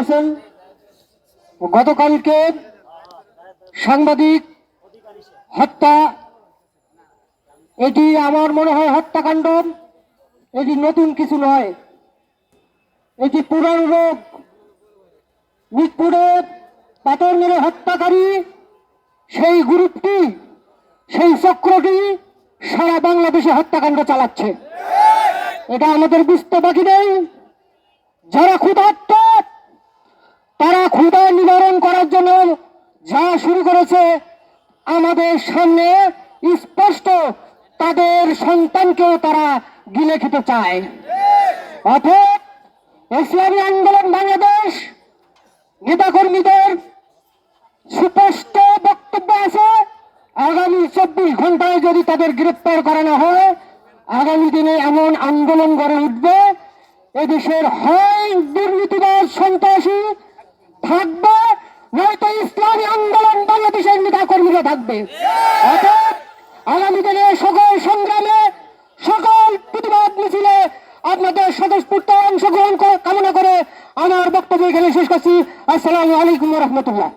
আছেন। গতকালকে সাংবাদিক হত্যা, এটি আমার মনে হয় হত্যাকাণ্ড। এটি নতুন কিছু নয়। এটি পুরানো রোগ। মিটপুরে মেরে হত্যাকারী, সেই গ্রুপটি, সেই চক্রটি সারা বাংলাদেশে হত্যাকাণ্ড চালাচ্ছে। এটা আমাদের বুঝতে বাকি নেই। যারা ক্ষুধার্ত যা শুরু করেছে আমাদের সামনে স্পষ্ট তাদের সন্তানকেও তারা গিলে খেতে চায়। অথব ইসলামী আন্দোলন বাংলাদেশ নেতাকর্মীদের সুস্পষ্ট বক্তব্য আছে। আগামী চব্বিশ ঘন্টায় যদি তাদের গ্রেপ্তার করানো হয়, আগামী দিনে এমন আন্দোলন গড়ে উঠবে, এদেশের হয় দুর্নীতিবাদ সন্ত্রাসী থাকবে নয়তো ইসলামী আন্দোলন বাংলাদেশের নেতা কর্মীরা থাকবে। অর্থাৎ আগামী দিনে সকল সংগ্রামে সকল প্রতিবাদ মিছিলে আপনাদের স্বতঃস্ফূর্ত অংশগ্রহণ কামনা করে আমার বক্তব্য এখানে শেষ করছি। আসসালামু আলাইকুম রহমতুল্লাহ।